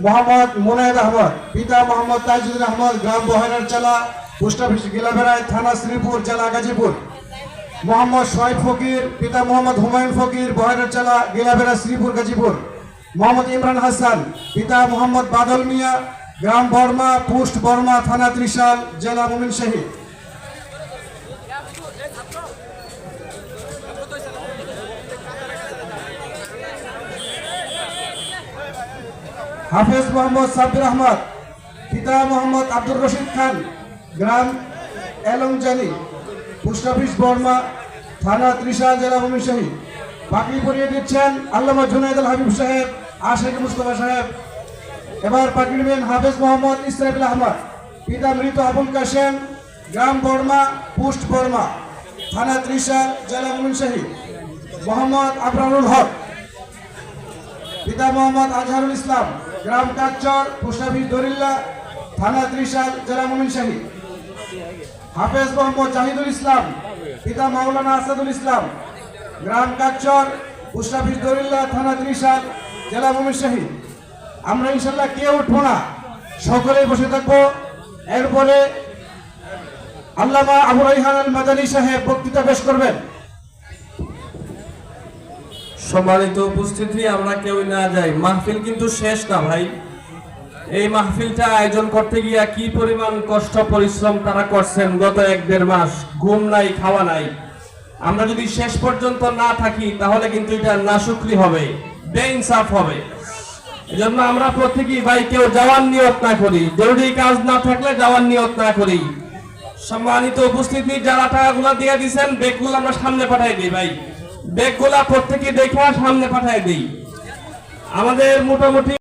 মোহাম্মদ মুনায়েদ আহমদ, পিতা মোহাম্মদ তাজুদ্দিন আহমদ গ্রাম বহেরার চালা post office গিলাভেড়ায় থানা শ্রীপুর, জেলা গাজীপুর। মোহাম্মদ শোয়েব ফকির, পিতা মোহাম্মদ হুমায়ুন ফকির, বহেরার চালা গিলাভেড়া শ্রীপুর, গাজীপুর। মোহাম্মদ ইমরান হাসান, পিতা মোহাম্মদ বাদল মিয়া, গ্রাম বর্মা, পোস্ট বর্মা, থানা ত্রিশাল, জেলা মুমিন শহীদ। হাফেজ মোহাম্মদ সাব্বির আহমদ, পিতা মোহাম্মদ আব্দুর রশিদ খান, গ্রাম এলংজানি, পোস্ট অফিস বর্মা, থানা ত্রিশাল জেলা ভূমিশাহী বাকি পড়িয়ে দিচ্ছেন আল্লামা জুনাইদ আল হাবিব সাহেব, আশেখ মুস্তফা সাহেব। এবার পাখি নেবেন হাফেজ মোহাম্মদ ইসরাফিল আহমদ, পিতা মৃত আবুল কাশেম গ্রাম বর্মা, পোস্ট বর্মা, থানা ত্রিশাল জেলা ভূমিশাহী মোহাম্মদ আবরারুল হক। পিতা মোহাম্মদ আজহারুল ইসলাম, গ্রাম কাকচর পোস্টাফিস দরিল্লা, থানা ত্রিশাল, জেলা মোমিনশাহী হাফেজ মোহাম্মদ জাহিদুল ইসলাম, পিতা মাওলানা আসাদুল ইসলাম, গ্রাম কাকচর পোস্টাফিস দরিল্লা, থানা ত্রিশাল, জেলা মোমিনশাহী আমরা ইনশাল্লাহ কে উঠবো না, সকলেই বসে থাকব। এরপরে আল্লামা আবু রাইহান মাদানী সাহেব বক্তৃতা পেশ করবেন। সম্মানিত উপস্থিতি, আমরা কেউ না যাই। মাহফিল কিন্তু শেষ না ভাই। এই মাহফিলটা আয়োজন করতে গিয়া কি পরিমাণ কষ্ট, পরিশ্রম তারা করছেন গত এক দেড় মাস? ঘুম নাই, খাওয়া নাই। আমরা যদি শেষ পর্যন্ত না থাকি, তাহলে কিন্তু এটা নাশুকরি হবে বেইনসাফ হবে। এজন্য আমরা প্রত্যেকেই ভাই, কেউ যাওয়ার নিয়ত না করি। জরুরি কাজ না থাকলে যাওয়ার নিয়ত না করি। সম্মানিত উপস্থিতি, যারা টাকাগুলো দিয়ে দিচ্ছেন বেগগুলো আমরা সামনে পাঠাই দিই ভাই। বেগগুলা প্রত্যেকে দেখে সামনে পাঠাই দিই। আমাদের মোটামুটি